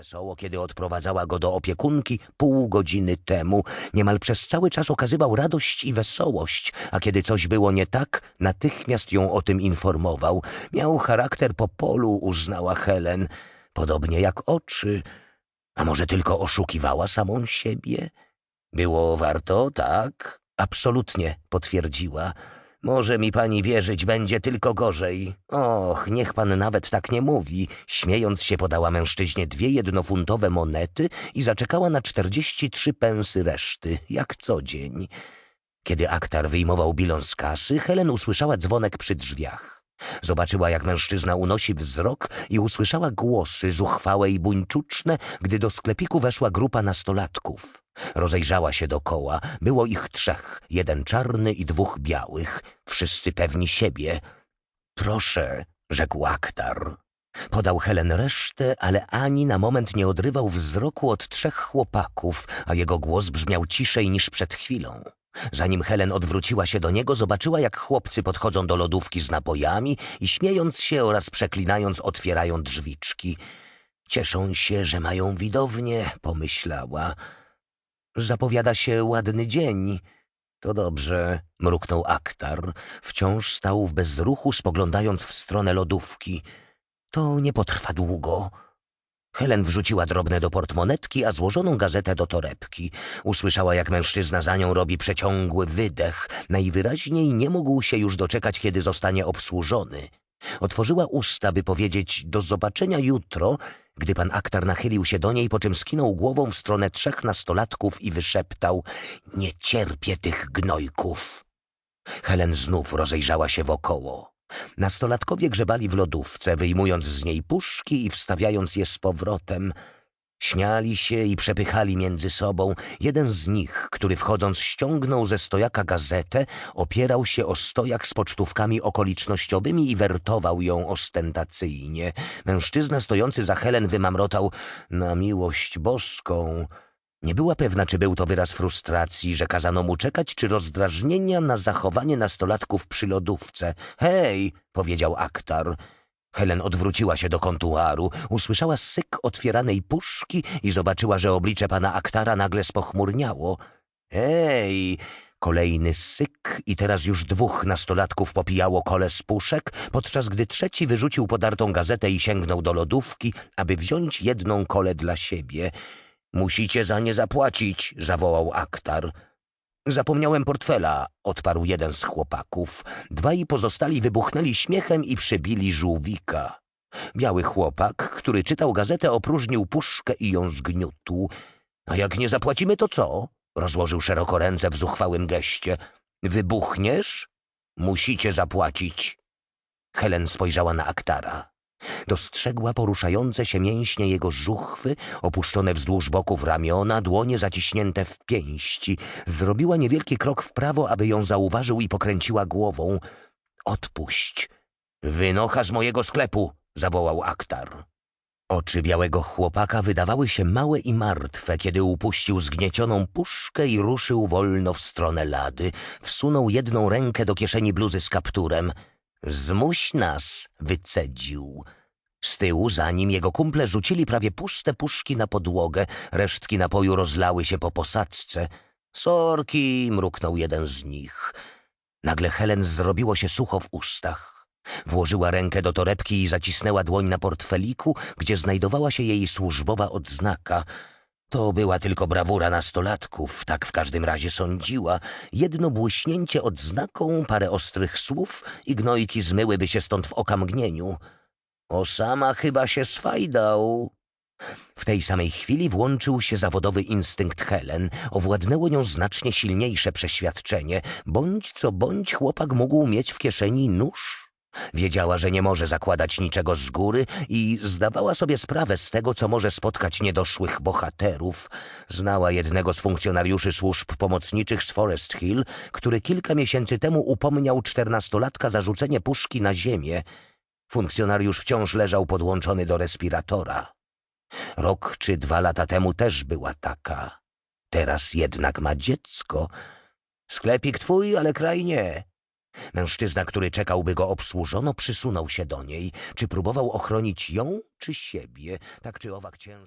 wesoło, kiedy odprowadzała go do opiekunki pół godziny temu. Niemal przez cały czas okazywał radość i wesołość, a kiedy coś było nie tak, natychmiast ją o tym informował. Miał charakter po polu, uznała Helen, podobnie jak oczy. A może tylko oszukiwała samą siebie? Było warto, tak? Absolutnie, potwierdziła. Może mi pani wierzyć, będzie tylko gorzej. Och, niech pan nawet tak nie mówi. Śmiejąc się podała mężczyźnie dwie jednofuntowe monety i zaczekała na czterdzieści trzy pensy reszty, jak co dzień. Kiedy aktar wyjmował bilon z kasy, Helen usłyszała dzwonek przy drzwiach. Zobaczyła, jak mężczyzna unosi wzrok i usłyszała głosy zuchwałe i buńczuczne, gdy do sklepiku weszła grupa nastolatków. Rozejrzała się dokoła. Było ich trzech, jeden czarny i dwóch białych, wszyscy pewni siebie. Proszę, rzekł aktar. Podał Helen resztę, ale ani na moment nie odrywał wzroku od trzech chłopaków, a jego głos brzmiał ciszej niż przed chwilą. Zanim Helen odwróciła się do niego, zobaczyła, jak chłopcy podchodzą do lodówki z napojami i śmiejąc się oraz przeklinając otwierają drzwiczki. Cieszą się, że mają widownię, pomyślała. Zapowiada się ładny dzień. To dobrze, mruknął aktar. Wciąż stał w bezruchu, spoglądając w stronę lodówki. To nie potrwa długo. Helen wrzuciła drobne do portmonetki, a złożoną gazetę do torebki. Usłyszała, jak mężczyzna za nią robi przeciągły wydech. Najwyraźniej nie mógł się już doczekać, kiedy zostanie obsłużony. Otworzyła usta, by powiedzieć do zobaczenia jutro, gdy pan aktar nachylił się do niej, po czym skinął głową w stronę trzech nastolatków i wyszeptał Nie cierpię tych gnojków. Helen znów rozejrzała się wokoło. Nastolatkowie grzebali w lodówce, wyjmując z niej puszki i wstawiając je z powrotem. Śmiali się i przepychali między sobą. Jeden z nich, który wchodząc ściągnął ze stojaka gazetę, opierał się o stojak z pocztówkami okolicznościowymi i wertował ją ostentacyjnie. Mężczyzna stojący za Helen wymamrotał na miłość boską. Nie była pewna, czy był to wyraz frustracji, że kazano mu czekać, czy rozdrażnienia na zachowanie nastolatków przy lodówce. Hej, powiedział aktar. Helen odwróciła się do kontuaru, usłyszała syk otwieranej puszki i zobaczyła, że oblicze pana aktara nagle spochmurniało. Ej! Kolejny syk i teraz już dwóch nastolatków popijało kole z puszek, podczas gdy trzeci wyrzucił podartą gazetę i sięgnął do lodówki, aby wziąć jedną kolę dla siebie. Musicie za nie zapłacić, zawołał aktar. Zapomniałem portfela, odparł jeden z chłopaków. Dwaj pozostali wybuchnęli śmiechem i przebili żółwika. Biały chłopak, który czytał gazetę, opróżnił puszkę i ją zgniótł. A jak nie zapłacimy, to co? Rozłożył szeroko ręce w zuchwałym geście. Wybuchniesz? Musicie zapłacić. Helen spojrzała na aktara. Dostrzegła poruszające się mięśnie jego żuchwy, opuszczone wzdłuż boków ramiona, dłonie zaciśnięte w pięści. Zrobiła niewielki krok w prawo, aby ją zauważył i pokręciła głową. Odpuść. Wynocha z mojego sklepu, zawołał aktar. Oczy białego chłopaka wydawały się małe i martwe, kiedy upuścił zgniecioną puszkę i ruszył wolno w stronę lady. Wsunął jedną rękę do kieszeni bluzy z kapturem. Zmuś nas, wycedził. Z tyłu za nim jego kumple rzucili prawie puste puszki na podłogę, resztki napoju rozlały się po posadzce. Sorki, mruknął jeden z nich. Nagle Helen zrobiło się sucho w ustach. Włożyła rękę do torebki i zacisnęła dłoń na portfeliku, gdzie znajdowała się jej służbowa odznaka. To była tylko brawura nastolatków, tak w każdym razie sądziła. Jedno błyśnięcie odznaką, parę ostrych słów i gnojki zmyłyby się stąd w okamgnieniu. O sama chyba się swajdał. W tej samej chwili włączył się zawodowy instynkt Helen. Owładnęło nią znacznie silniejsze przeświadczenie. Bądź co bądź chłopak mógł mieć w kieszeni nóż. Wiedziała, że nie może zakładać niczego z góry i zdawała sobie sprawę z tego, co może spotkać niedoszłych bohaterów. Znała jednego z funkcjonariuszy służb pomocniczych z Forest Hill, który kilka miesięcy temu upomniał czternastolatka za rzucenie puszki na ziemię. Funkcjonariusz wciąż leżał podłączony do respiratora. Rok czy dwa lata temu też była taka. Teraz jednak ma dziecko. Sklepik twój, ale kraj nie. Mężczyzna, który czekał, by go obsłużono, przysunął się do niej. Czy próbował ochronić ją, czy siebie? Tak czy owak ciężko.